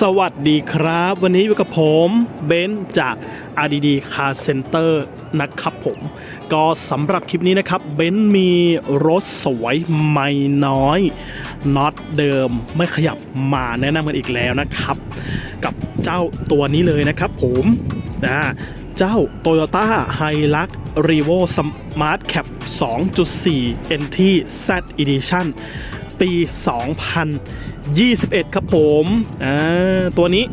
สวัสดีครับ วันนี้อยู่กับผมเบนจาก RDD Car Center นะครับผม ก็สำหรับคลิปนี้นะครับเบนมีรถสวยไม่น้อยน็อตเดิมไม่ขยับมาแนะนำกันอีกแล้วนะครับ กับเจ้าตัวนี้เลยนะครับผมนะเจ้า Toyota Hilux Revo Smart Cap 2.4 NT Z Edition ปี 2021 ครับผมอ่าตัวนี้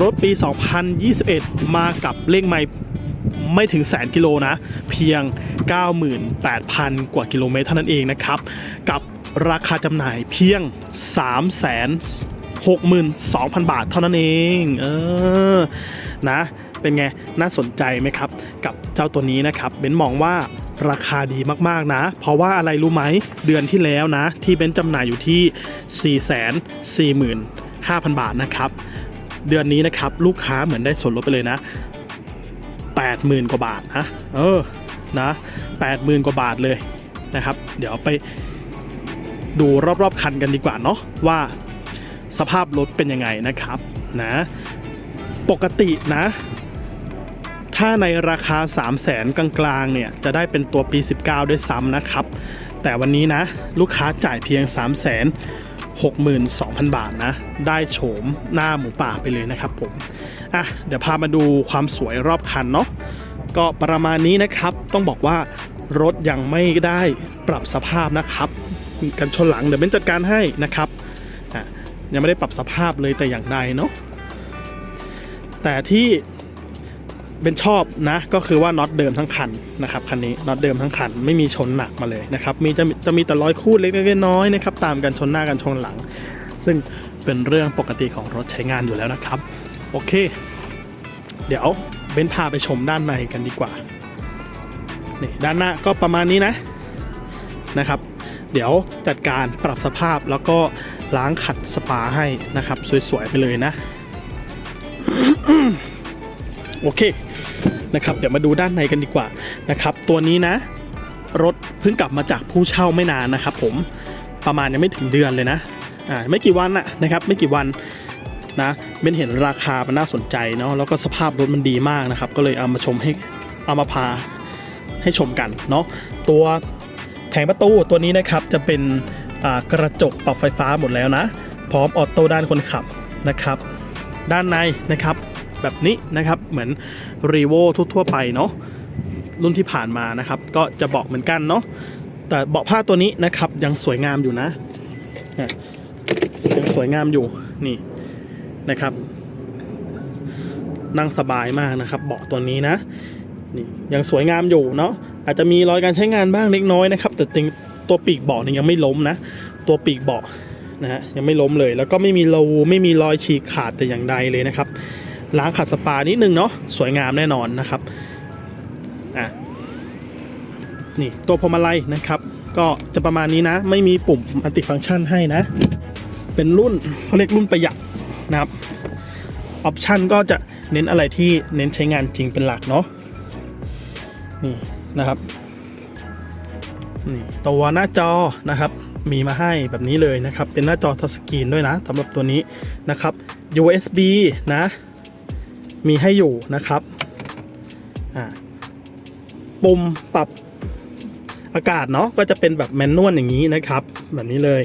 รถปี 2021 มากับเลขไมล์ไม่ถึงแสนกิโลนะ เพียง 98,000 กว่ากิโลเมตรเท่านั้นเองนะครับ กับราคาจำหน่ายเพียง362,000 บาทเท่านั้นเอง เออ นะ เป็นไง น่าสนใจไหมครับ กับเจ้าตัวนี้นะครับ เบนมองว่า ราคาดีมากๆนะ เพราะว่าอะไรรู้ไหมเดือนที่แล้วนะ ที่เบนจำหน่ายอยู่ที่ 445,000 บาทนะครับ เดือนนี้นะครับลูกค้าเหมือนได้ส่วนลดไปเลยนะ 80,000 กว่าบาทนะเออนะ80,000 กว่าบาทเลยนะครับ เดี๋ยวไปดูรอบๆคันกันดีกว่าเนาะว่าสภาพรถเป็นยังไงนะครับนะปกตินะ ถ้าในราคา 3 0 0แสนกลางๆเนี่ยจะได้เป็นตัวปี 19 ด้วยซ้ำนะครับ แต่วันนี้นะ ลูกค้าจ่ายเพียง 3 0 6 2 0 0 0 บาทนะ ได้โฉมหน้าหมูป่าไปเลยนะครับผมอะเดี๋ยวพามาดูความสวยรอบคันเนาะก็ประมาณนี้นะครับต้องบอกว่ารถยังไม่ได้ปรับสภาพนะครับ กันชนหลังเดี๋ยวเบนจัดการให้นะครับอะยังไม่ได้ปรับสภาพเลยแต่อย่างใดเนาะแต่ที่ เป็นชอบนะก็คือว่าน็อตเดิมทั้งคันนะครับคันนี้น็อตเดิมทั้งคันไม่มีชนหนักมาเลยนะครับมีจะจะมีแต่รอยคูดเล็กๆน้อยๆนะครับตามกันชนหน้ากันชนหลัง ซึ่งเป็นเรื่องปกติของรถใช้งานอยู่แล้วนะครับ โอเค เดี๋ยวเบนพาไปชมด้านในกันดีกว่านี่ด้านหน้าก็ประมาณนี้นะนะครับ เดี๋ยวจัดการปรับสภาพแล้วก็ล้างขัดสปาให้นะครับ สวยๆไปเลยนะ โอเคนะครับเดี๋ยวมาดูด้านในกันดีกว่านะครับตัวนี้นะ รถเพิ่งกลับมาจากผู้เช่าไม่นานนะครับผมประมาณยังไม่ถึงเดือนเลยนะอ่าไม่กี่วันนะนะครับไม่กี่วันนะเบนเห็นราคามันน่าสนใจเนาะแล้วก็สภาพรถมันดีมากนะครับ ก็เลยเอามาชมให้เอามาพาให้ชมกันเนาะตัวแผงประตูตัวนี้นะครับจะเป็นกระจกปรับไฟฟ้าหมดแล้วนะ พร้อมออโต้ด้านคนขับนะครับ ด้านในนะครับ แบบนี้นะครับ เหมือนรีโวทั่วๆไปเนาะรุ่นที่ผ่านมานะครับ ก็จะเบาะเหมือนกันเนาะแต่เบาะผ้าตัวนี้นะครับ ยังสวยงามอยู่นะยังสวยงามอยู่นี่นะครับ นั่งสบายมากนะครับ เบาะตัวนี้นะนี่ยังสวยงามอยู่เนาะอาจจะมีรอยการใช้งานบ้างเล็กน้อยนะครับ แต่ติงตัวปีกเบาะนี่ยยังไม่ล้มนะ ตัวปีกเบาะนะฮะยังไม่ล้มเลย แล้วก็ไม่มีรูไม่มีรอยฉีกขาดแต่อย่างใดเลยนะครับ ล้างขัดสปานิดนึงเนาะสวยงามแน่นอนนะครับอะนี่ตัวพวงมาลัยนะครับ ก็จะประมาณนี้นะ ไม่มีปุ่มมัติฟังก์ชันให้นะ เป็นรุ่นเขาเรียกรุ่นประหยัดนะครับออปชันก็จะเน้นอะไรที่เน้นใช้งานจริงเป็นหลักเนาะนี่นะครับนี่ตัวหน้าจอนะครับมีมาให้แบบนี้เลยนะครับ เป็นหน้าจอทัชสกรีนด้วยนะสำหรับตัวนี้นะครับ USB นะ มีให้อยู่นะครับปุ่มปรับอากาศเนาะก็จะเป็นแบบแมนนวลอย่างนี้นะครับ แบบนี้เลย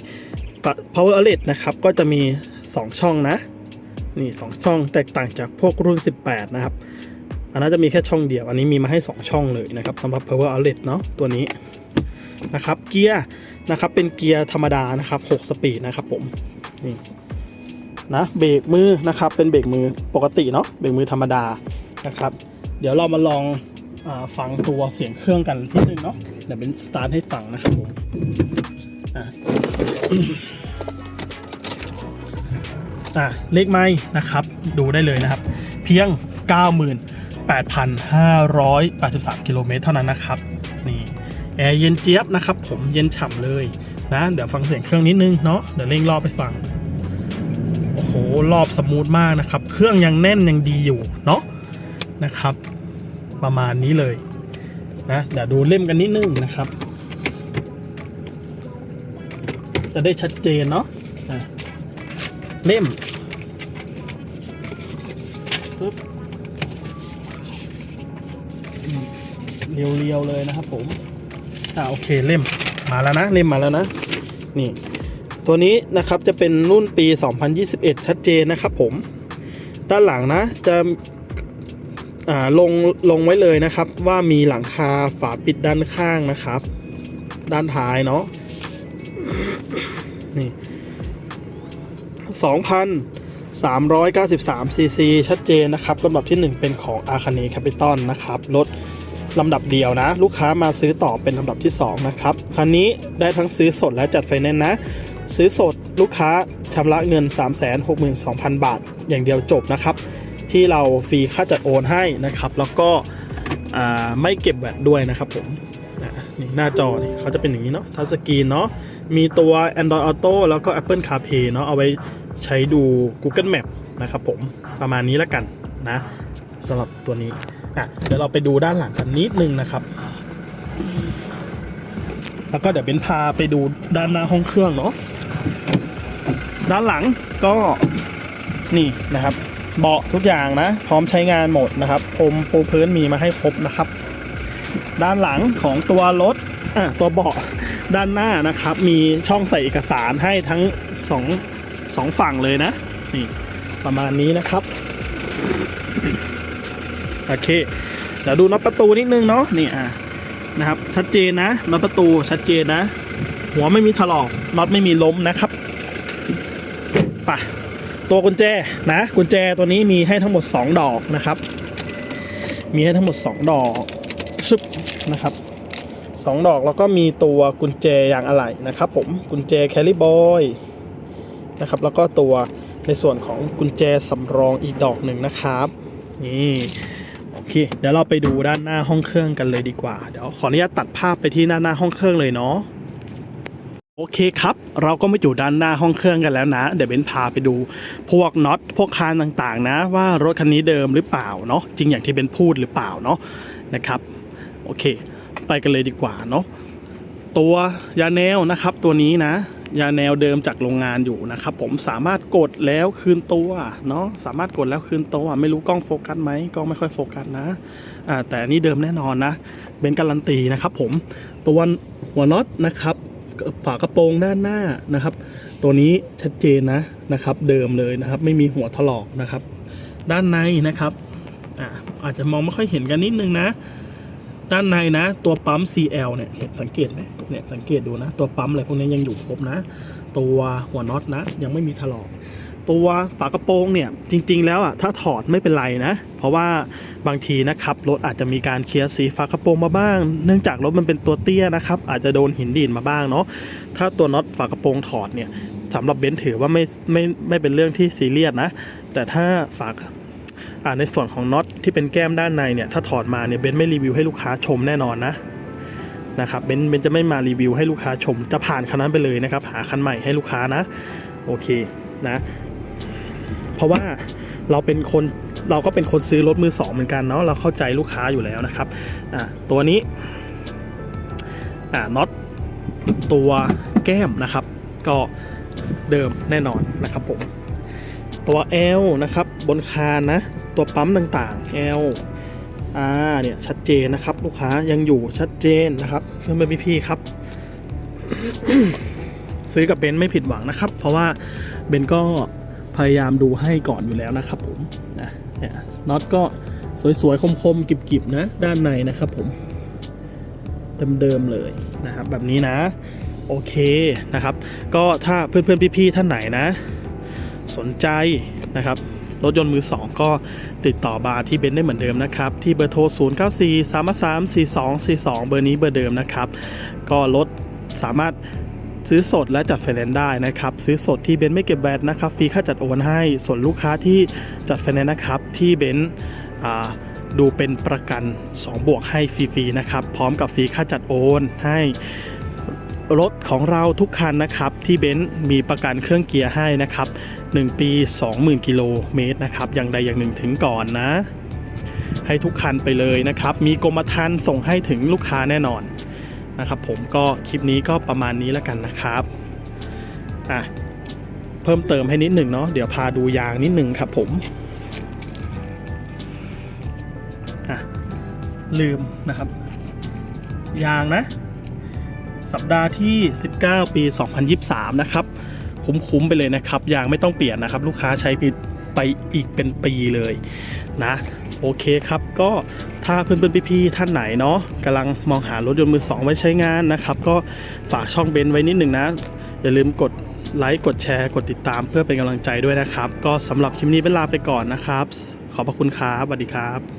power outlet นะครับ ก็จะมี 2 ช่องนะ นี่ 2 ช่องแตกต่างจากพวกรุ่น 18 นะครับ อันนั้นจะมีแค่ช่องเดียว อันนี้มีมาให้ 2 ช่องเลยนะครับสำหรับ power outlet เนาะตัวนี้นะครับ เกียร์นะครับเป็นเกียร์ธรรมดานะครับ 6 สปีดนะครับผมนี่ นะเบรกมือนะครับเป็นเบรกมือปกติเนาะเบรกมือธรรมดานะครับเดี๋ยวเรามาลองอฟังตัวเสียงเครื่องกันนิดนึงเนาะเดี๋ยวเป็นสตาร์ทให้ฟังนะครับผมอะเลขไม้นะครับดูได้เลยนะครับ เพียง 98,583 กิโลเมตรเท่านั้นนะครับนี่แอร์เย็นเจี๊ยบนะครับผมเย็นฉ่ำเลยนะเดี๋ยวฟังเสียงเครื่องนิดนึงเนาะเดี๋ยวเร่งรอบไปฟัง รอบสมูทมากนะครับ เครื่องยังแน่นยังดีอยู่เนาะนะครับ ประมาณนี้เลยนะเดี๋ยวดูเล่มกันนิดนึงนะครับ จะได้ชัดเจนเนาะะเล่มปึ๊บเรียวๆเลยนะครับผมอ่าโอเคเล่มมาแล้วนะ เล่มมาแล้วนะ นี่ ตัวนี้นะครับจะเป็นรุ่นปี 2021 ชัดเจนนะครับผม ด้านหลังนะจะลงลงไว้เลยนะครับ ว่ามีหลังคาฝาปิดด้านข้างนะครับ ด้านท้ายเนาะนี่2,393ซีซีชัดเจนนะครับลำดับที่ 1 เป็นของ a r c a n e Capital นะครับรถลำดับเดียวนะ ลูกค้ามาซื้อต่อเป็นลำดับที่ 2 นะครับ คันนี้ได้ทั้งซื้อสดและจัดไฟแนนซ์นะ ซื้อสดลูกค้าชำระเงิน 362,000 บาท อย่างเดียวจบนะครับ ที่เราฟรีค่าจัดโอนให้นะครับ แล้วก็ไม่เก็บแวดด้วยนะครับผมนะนี่หน้าจอนี่เขาจะเป็นอย่างนี้เนาะทัชสกรีนเนาะมีตัว Android Auto แล้วก็ Apple CarPlay เนาะเอาไว้ใช้ดู Google Map นะครับผมประมาณนี้แล้วกันนะสำหรับตัวนี้อะเดี๋ยวเราไปดูด้านหลังกันนิดนึงนะครับ แล้วก็เดี๋ยวเป็นพาไปดูด้านหน้าห้องเครื่องเนาะ ด้านหลังก็นี่นะครับ เบาะทุกอย่างนะ พร้อมใช้งานหมดนะครับพรมปูพื้นมีมาให้ครบนะครับ ด้านหลังของตัวรถตัวเบาะด้านหน้านะครับ มีช่องใส่เอกสารให้ทั้งสองสองฝั่งเลยนะนี่ประมาณนี้นะครับโอเคเดี๋ยวดูน็อตประตูนิดนึงเนาะนี่อะนะครับ ชัดเจนนะน็อตประตูชัดเจนนะ หัวไม่มีถลอกน็อตไม่มีล้มนะครับ ไปตัวกุญแจนะกุญแจตัวนี้มีให้ทั้งหมด 2 ดอกนะครับ มีให้ทั้งหมด 2 ดอกซึบนะครับ 2 ดอกแล้วก็มีตัวกุญแจยางอะไหล่นะครับผมกุญแจแคลิบอยนะครับแล้วก็ตัวในส่วนของกุญแจสำรองอีกดอกหนึ่งนะครับนี่โอเคเดี๋ยวเราไปดูด้านหน้าห้องเครื่องกันเลยดีกว่า เดี๋ยวขออนุญาตตัดภาพไปที่หน้าหน้าห้องเครื่องเลยเนาะ โอเคครับ เราก็มาอยู่ด้านหน้าห้องเครื่องกันแล้วนะ เดี๋ยวเบนพาไปดู พวกน็อตพวกคานต่างๆ นะ ว่ารถคันนี้เดิมหรือเปล่าเนาะจริงอย่างที่เบนพูดหรือเปล่าเนาะนะครับโอเค ไปกันเลยดีกว่าเนาะตัวยาแนวนะครับ ตัวนี้นะ ยาแนวเดิมจากโรงงานอยู่นะครับ ผมสามารถกดแล้วคืนตัวเนาะสามารถกดแล้วคืนตัวไม่รู้กล้องโฟกัสไหมกล้องไม่ค่อยโฟกัสนะอ่าแต่อันนี่เดิมแน่นอนนะเบนการันตีนะครับ ผมตัวหัวน็อตนะครับ ฝากระโปรงด้านหน้านะครับ ตัวนี้ชัดเจนนะนะครับ เดิมเลยนะครับ ไม่มีหัวถลอกนะครับ ด้านในนะครับอาอาจจะมองไม่ค่อยเห็นกันนิดนึงนะ ด้านในนะ ตัวปั๊ม CL เนี่ยสังเกตไหมเนี่ยสังเกตดูนะ ตัวปั๊มอะไรพวกนี้ยังอยู่ครบนะ ตัวหัวน็อตนะ ยังไม่มีถลอก ตัวฝากระโปรงเนี่ยจริง ๆ แล้วอะถ้าถอดไม่เป็นไรนะ เพราะว่าบางทีนะครับรถอาจจะมีการเคลียร์สีฝากระโปรงมาบ้าง เนื่องจากรถมันเป็นตัวเตี้ยนะครับอาจจะโดนหินดีดมาบ้างเนาะถ้าตัวน็อตฝากระโปรงถอดเนี่ยสำหรับเบนซ์ถือว่าไม่ไม่ไม่เป็นเรื่องที่ซีเรียสนะ แต่ถ้าฝากในส่วนของน็อตที่เป็นแก้มด้านในเนี่ยถ้าถอดมาเนี่ยเบนซ์ไม่รีวิวให้ลูกค้าชมแน่นอนนะนะครับเบนเบนจะไม่มารีวิวให้ลูกค้าชมจะผ่านคันนั้นไปเลยนะครับ หาคันใหม่ให้ลูกค้านะ โอเคนะ เพราะว่าเราเป็นคนเราก็เป็นคนซื้อรถมือสองเหมือนกันเนาะเราเข้าใจลูกค้าอยู่แล้วนะครับอ่าตัวนี้อ่าน็อตตัวแก้มนะครับ ก็เดิมแน่นอนนะครับผมตัว L นะครับบนคานนะตัวปั๊มต่างๆ L อ่าเนี่ยชัดเจนนะครับ ลูกค้ายังอยู่ชัดเจนนะครับเพื่อนๆพี่ๆครับ ซื้อกับเบนซ์ไม่ผิดหวังนะครับ เพราะว่าเบนซ์ก็ พยายามดูให้ก่อนอยู่แล้วนะครับผมนะเนี่ยน็อตก็สวยๆ คมๆกิบๆนะ ด้านในนะครับผม เดิมๆเลยนะครับ แบบนี้นะ โอเคนะครับ ก็ถ้าเพื่อนๆ พี่ๆ ท่านไหนนะ สนใจนะครับ รถยนต์มือ 2 ก็ติดต่อบาร์ที่เบนได้เหมือนเดิมนะครับ ที่เบอร์โทร 0 9 4 3 3 4 2 4 2 เบอร์นี้เบอร์เดิมนะครับ ก็รถสามารถ ซื้อสดและจัดไฟแนนซ์ได้นะครับ ซื้อสดที่เบนซ์ไม่เก็บแวตนะครับฟรีค่าจัดโอนให้ ส่วนลูกค้าที่จัดไฟแนนซ์นะครับที่เบนซ์ดูเป็นประกัน 2 บวกให้ฟรีๆนะครับ พร้อมกับฟรีค่าจัดโอนให้รถของเราทุกคันนะครับที่เบนซ์มีประกันเครื่องเกียร์ให้นะครับ 1 ปี 20,000 กิโลเมตรนะครับอย่างใดอย่างหนึ่งถึงก่อนนะ ให้ทุกคันไปเลยนะครับ มีกรมธรรม์ส่งให้ถึงลูกค้าแน่นอน นะครับผมก็คลิปนี้ก็ประมาณนี้แล้วกันนะครับอะเพิ่มเติมให้นิดหนึ่งเนาะเดี๋ยวพาดูยางนิดหนึ่งครับผมอะลืมนะครับ ยางนะ สัปดาห์ที่ 19 ปี 2023 นะครับ คุ้มๆไปเลยนะครับ ยางไม่ต้องเปลี่ยนนะครับ ลูกค้าใช้ ไปอีกเป็นปีเลยนะโอเคครับก็ถ้าเพื่อนๆพี่ๆท่านไหนเนาะกำลังมองหารถยนต์มือสองไว้ใช้งานนะครับ ก็ฝากช่องเบนไว้นิดหนึ่งนะ อย่าลืมกดไลค์กดแชร์ กดติดตามเพื่อเป็นกำลังใจด้วยนะครับ ก็สำหรับคลิปนี้เวลาไปก่อนนะครับ ขอบพระคุณครับสวัสดีครับ